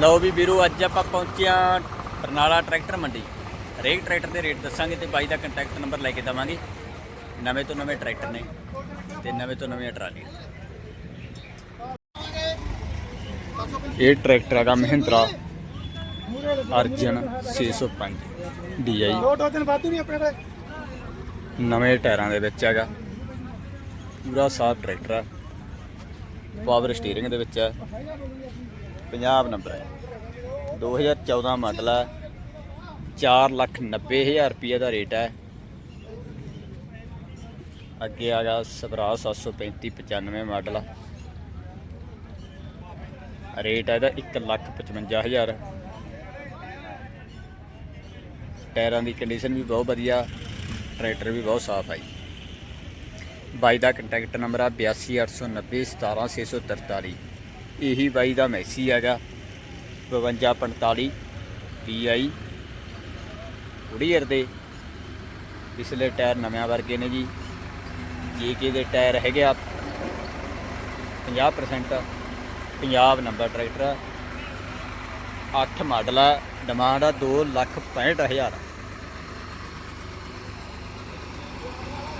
ਲਓ ਵੀ ਵੀਰੋ, ਅੱਜ ਆਪਾਂ ਪਹੁੰਚਿਆ ਬਰਨਾਲਾ ਟਰੈਕਟਰ ਮੰਡੀ। ਹਰੇਕ ਟਰੈਕਟਰ ਦੇ ਰੇਟ ਦੱਸਾਂਗੇ ਤੇ ਬਾਈ ਦਾ ਕੰਟੈਕਟ ਨੰਬਰ ਲੈ ਕੇ ਦਵਾਂਗੇ। ਨਵੇਂ ਤੋਂ ਨਵੇਂ ਟਰੈਕਟਰ ਨੇ ਤੇ ਨਵੇਂ ਤੋਂ ਨਵੀਆਂ ਟਰਾਲੀਆਂ ਇਹ ਟਰੈਕਟਰ ਹੈਗਾ ਮਹਿੰਦਰਾ ਅਰਜਨ 605 DI ਦੋ ਦੋ ਦਿਨ ਬਾਅਦ ਨਹੀਂ ਆਪਣੇ ਕੋਲ ਨਵੇਂ ਟਾਇਰਾਂ ਦੇ ਵਿੱਚ ਹੈਗਾ। ਪੂਰਾ ਸਾਫ਼ ਟਰੈਕਟਰ ਆ। ਪਾਵਰ ਸਟੀਅਰਿੰਗ ਦੇ ਵਿੱਚ ਹੈ ਪੰਜਾਬ ਨੰਬਰ ਹੈ। 2014 ਮਾਡਲ ਹੈ 490000 ਰੁਪਏ ਦਾ ਰੇਟ ਹੈ। ਅੱਗੇ ਆ ਗਿਆ ਸਵਰਾ 735 95 ਮਾਡਲ। ਰੇਟ ਹੈ ਇਹਦਾ 155000 ਟਾਇਰਾਂ ਦੀ ਕੰਡੀਸ਼ਨ ਵੀ ਬਹੁਤ ਵਧੀਆ। ਟਰੈਕਟਰ ਵੀ ਬਹੁਤ ਸਾਫ਼ ਆਈ ਬਾਈ ਦਾ ਕੰਟੈਕਟ ਨੰਬਰ ਆ 8289 17643 ਇਹੀ ਬਾਈ ਦਾ ਮੈਸੀ ਹੈਗਾ 5245 PI ਉੜੀਅਰ ਦੇ ਪਿਛਲੇ ਟਾਇਰ ਨਵੇਂ ਵਰਗੇ ਨੇ ਜੀ। ਜੇਕੇ ਦੇ ਟਾਇਰ ਹੈਗੇ ਆ। 50% ਪੰਜਾਬ ਨੰਬਰ ਟਰੈਕਟਰ ਆ। 8 ਮਾਡਲ ਆ। ਡਿਮਾਂਡ ਆ 265000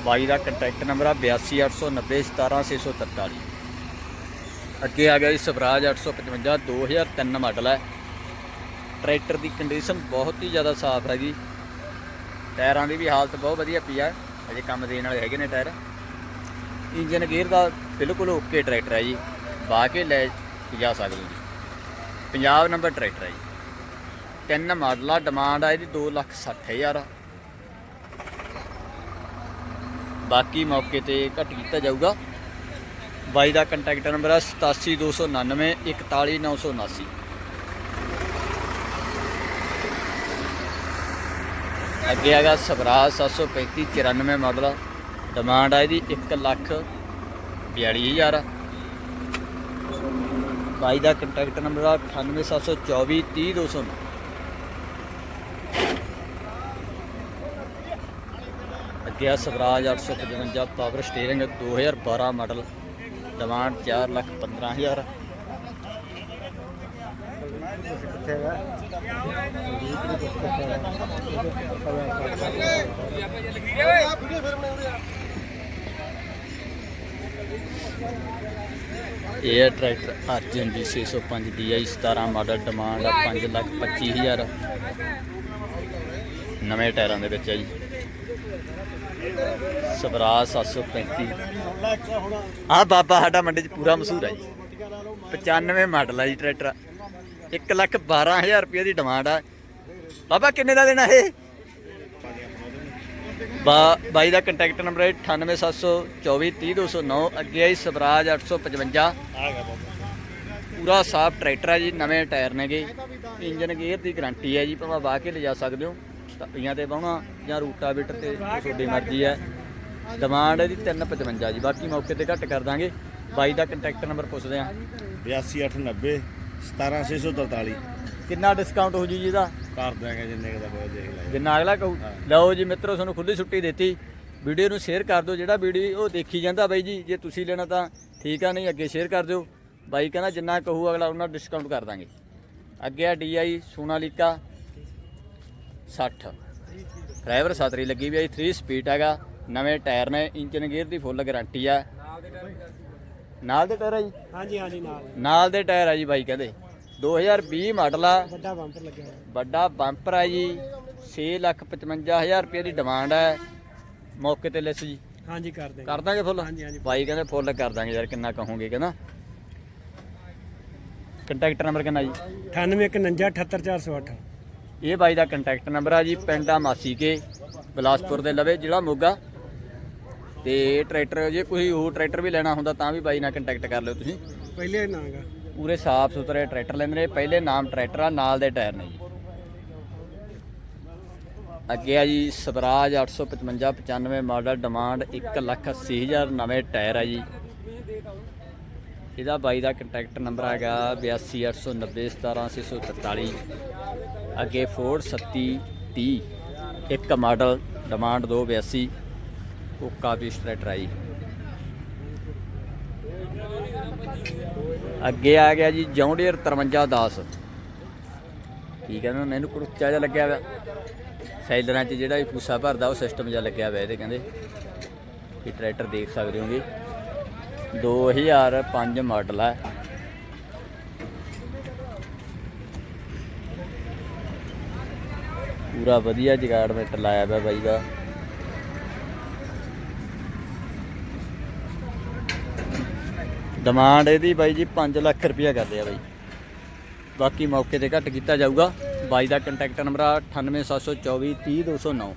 ਬਾਈ ਦਾ ਕੰਟੈਕਟ ਨੰਬਰ ਆ 8289017643 ਅੱਗੇ ਆ ਗਿਆ ਜੀ ਸਵਰਾਜ 855 2003 ਮਾਡਲ ਹੈ। ਟਰੈਕਟਰ ਦੀ ਕੰਡੀਸ਼ਨ ਬਹੁਤ ਹੀ ਜ਼ਿਆਦਾ ਸਾਫ਼ ਹੈਗੀ। ਟਾਇਰਾਂ ਦੀ ਵੀ ਹਾਲਤ ਬਹੁਤ ਵਧੀਆ ਪਈ ਆ। ਅਜੇ ਕੰਮ ਦੇਣ ਵਾਲੇ ਹੈਗੇ ਨੇ ਟਾਇਰ। ਇੰਜਨ ਗੇਅਰ ਦਾ ਬਿਲਕੁਲ ਓਕੇ ਟਰੈਕਟਰ ਹੈ ਜੀ। ਬਾ ਕੇ ਲੈ ਜਾ ਸਕਦੇ ਹੋ ਜੀ। ਪੰਜਾਬ ਨੰਬਰ ਟਰੈਕਟਰ ਹੈ ਜੀ। ਤਿੰਨ ਮਾਡਲ ਆ ਡਿਮਾਂਡ ਆ ਇਹਦੀ 260000 ਬਾਕੀ ਮੌਕੇ ਤੇ ਘੱਟ ਕੀਤਾ ਜਾਊਗਾ। ਬਾਈ ਦਾ ਕੰਟੈਕਟ ਨੰਬਰ ਹੈ 87299 41979 ਅੱਗੇ ਹੈਗਾ ਸਵਰਾਜ 735 94 ਮਾਡਲ। ਡਿਮਾਂਡ ਆ ਇਹਦੀ 1 ਲੱਖ 42000 ਬਾਈ ਦਾ ਕੰਟੈਕਟ ਨੰਬਰ ਆ 98724 30209 ਅੱਗੇ ਆ Swaraj 855 power steering 2012 model. Demand 4 lakh 15000 ਕਿੱਥੇ ਇਹ ਹੈ ਟਰੈਕਟਰ ਅਰਜਨ ਜੀ 605 DI 17 ਮਾਡਲ ਡਿਮਾਂਡ ਆ 5 ਲੱਖ 25000 ਨਵੇਂ ਟਾਇਰਾਂ ਦੇ ਵਿੱਚ ਹੈ ਜੀ। ਸਵਰਾਜ 735 ਆ ਬਾਬਾ ਸਾਡਾ ਮੰਡੀ 'ਚ ਪੂਰਾ ਮਸ਼ਹੂਰ ਹੈ ਜੀ। 95 ਮਾਡਲ ਆ ਜੀ ਟਰੈਕਟਰ। 1 ਲੱਖ 12000 ਰੁਪਏ ਦੀ ਡਿਮਾਂਡ ਆ। ਬਾਬਾ, ਕਿੰਨੇ ਦਾ ਦੇਣਾ ਇਹ? ਬਾ, ਬਾਈ ਦਾ ਕੰਟੈਕਟ ਨੰਬਰ ਹੈ 9874230209 ਅੱਗੇ ਆਈ ਸਵਰਾਜ 855 ਪੂਰਾ ਸਾਫ਼ ਟਰੈਕਟਰ ਹੈ ਜੀ, ਨਵੇਂ ਟਾਇਰ ਨੇਗੇ। ਇੰਜਨ ਗੇਅਰ ਦੀ ਗਾਰੰਟੀ ਹੈ ਜੀ, ਭਾਵੇਂ ਵਾਹ ਕੇ ਲਿਜਾ ਸਕਦੇ ਹੋ। ਤਪੀਆਂ ਤੇ ਪਾਉਣਾ ਜਾਂ ਰੂਟਾਵੇਟਰ ਤੇ ਤੁਹਾਡੀ ਮਰਜ਼ੀ ਹੈ। ਡਿਮਾਂਡ ਇਹਦੀ 355 ਜੀ। ਬਾਕੀ ਮੌਕੇ ਤੇ ਘੱਟ ਕਰ ਦਾਂਗੇ। ਬਾਈ ਦਾ ਕੰਟੈਕਟ ਨੰਬਰ ਪੁੱਛਦੇ ਆਂ 8290 17643 ਕਿੰਨਾ ਡਿਸਕਾਊਂਟ ਹੋ ਜੀ ਇਹਦਾ ਕਰ ਦਾਂਗੇ ਜਿੰਨੇ ਦਾ ਬਹੁਤ ਦੇਖ ਲੈ। ਜਿੰਨਾ ਅਗਲਾ ਕਹੂ। ਲਓ ਜੀ ਮਿੱਤਰੋ ਤੁਹਾਨੂੰ ਖੁੱਲੀ ਛੁੱਟੀ ਦਿੱਤੀ। ਵੀਡੀਓ ਨੂੰ ਸ਼ੇਅਰ ਕਰ ਦਿਓ। ਜਿਹੜਾ ਵੀਡੀਓ ਉਹ ਦੇਖੀ ਜਾਂਦਾ ਬਾਈ ਜੀ। ਜੇ ਤੁਸੀਂ ਲੈਣਾ ਤਾਂ ਠੀਕ ਆ ਨਹੀਂ ਅੱਗੇ ਸ਼ੇਅਰ ਕਰ ਦਿਓ। ਬਾਈ ਕਹਿੰਦਾ ਜਿੰਨਾ ਕਹੂ ਅਗਲਾ ਉਹਨਾਂ ਡਿਸਕਾਊਂਟ ਕਰ ਦਾਂਗੇ। ਅੱਗੇ ਆ DI ਸੋਨਾਲੀਕਾ। 60 ਡਰਾਈਵਰ ਸਾਤਰੀ ਲੱਗੀ ਵੀ ਆਈ 3 ਸਪੀਡ ਹੈਗਾ। ਨਵੇਂ ਟਾਇਰ ਨੇ ਇੰਜਨ ਗੇਅਰ ਦੀ ਫੁੱਲ ਗਾਰੰਟੀ ਆ। ਨਾਲ ਦੇ ਟਾਇਰ ਆ ਜੀ? ਹਾਂਜੀ ਹਾਂਜੀ ਨਾਲ। ਨਾਲ ਦੇ ਟਾਇਰ ਆ ਜੀ ਬਾਈ ਕਹਿੰਦੇ। 2020 ਮਾਡਲ ਆ। ਵੱਡਾ ਬੰਪਰ ਲੱਗਿਆ ਹੋਇਆ। ਵੱਡਾ ਬੰਪਰ ਹੈ ਜੀ। 655000 ਰੁਪਏ ਦੀ ਡਿਮਾਂਡ ਹੈ ਮੌਕੇ ਤੇ ਲੈਸ ਜੀ। ਹਾਂਜੀ ਕਰ ਦੇ ਕਰ ਦਾਂਗੇ ਫੁੱਲ ਹਾਂਜੀ, ਹਾਂਜੀ। ਬਾਈ ਕਹਿੰਦੇ ਫੁੱਲ ਕਰ ਦਾਂਗੇ ਯਾਰ ਕਿੰਨਾ ਕਹੋਗੇ ਕਹਿੰਦਾ। ਕੰਟੈਕਟ ਨੰਬਰ ਕਿੰਨਾ ਜੀ? 9819788408 ਇਹ ਬਾਈ ਦਾ ਕੰਟੈਕਟ ਨੰਬਰ ਆ ਜੀ ਪਿੰਡ ਆ ਮਾਸੀ ਕੇ ਬਲਾਸਪੁਰ ਦੇ ਲਵੇ ਜ਼ਿਲ੍ਹਾ ਮੋਗਾ। ਤੇ ਟਰੈਕਟਰ ਜੇ ਕੋਈ ਹੋਰ ਟਰੈਕਟਰ ਵੀ ਲੈਣਾ ਹੁੰਦਾ ਤਾਂ ਵੀ ਬਾਈ ਨਾਲ ਕੰਟੈਕਟ ਕਰ ਲਿਓ ਤੁਸੀਂ। ਪਹਿਲੇ ਨਾਂਗਾ ਪੂਰੇ ਸਾਫ਼ ਸੁਥਰੇ ਟਰੈਕਟਰ ਲੈਂਦੇ ਨੇ ਪਹਿਲੇ ਨਾਮ ਟਰੈਕਟਰ ਆ ਨਾਲ ਦੇ ਟਾਇਰ ਨੇ ਜੀ। ਅੱਗੇ ਆ ਜੀ ਸਵਰਾਜ 855 95 ਮਾਡਲ ਡਿਮਾਂਡ 180000 ਨਵੇਂ ਟਾਇਰ ਆ ਜੀ। ਇਹਦਾ ਬਾਈ ਦਾ ਕੰਟੈਕਟ ਨੰਬਰ ਹੈਗਾ 8289 17643 ਅੱਗੇ ਫੋਰਡ 3730 ਇੱਕ ਮਾਡਲ ਡਿਮਾਂਡ 282 ਕੋਕਾ ਵੀ ਟਰੈਕਟਰ ਆ ਜੀ ਅੱਗੇ ਆ ਗਿਆ ਜੀ ਜੌਂਡੀਅਰ 5310 ਕੀ ਕਹਿੰਦੇ ਨੇ ਇਹਨੂੰ ਕੁੜਚਾ ਜਿਹਾ ਲੱਗਿਆ ਹੋਇਆ। ਸੈਲਰਾਂ 'ਚ ਜਿਹੜਾ ਵੀ ਫੂਸਾ ਭਰਦਾ, ਉਹ ਸਿਸਟਮ ਜਿਹਾ ਲੱਗਿਆ ਹੋਇਆ ਇਹਦੇ ਕਹਿੰਦੇ। ਕਿ ਟਰੈਕਟਰ ਦੇਖ ਸਕਦੇ ਹੋਗੇ। 2005 ਮਾਡਲ ਹੈ ਪੂਰਾ ਵਧੀਆ ਜਗਾੜਮੈਂਟ ਲਾਇਆ ਹੋਇਆ ਬਾਈ ਦਾ। ਡਿਮਾਂਡ ਇਹਦੀ ਬਾਈ ਜੀ 5 ਲੱਖ ਰੁਪਇਆ ਕਰਦੇ ਆ ਬਾਈ। ਬਾਕੀ ਮੌਕੇ ਤੇ ਘੱਟ ਕੀਤਾ ਜਾਊਗਾ। ਬਾਈ ਦਾ ਕੰਟੈਕਟ ਨੰਬਰ ਆ 98724 30209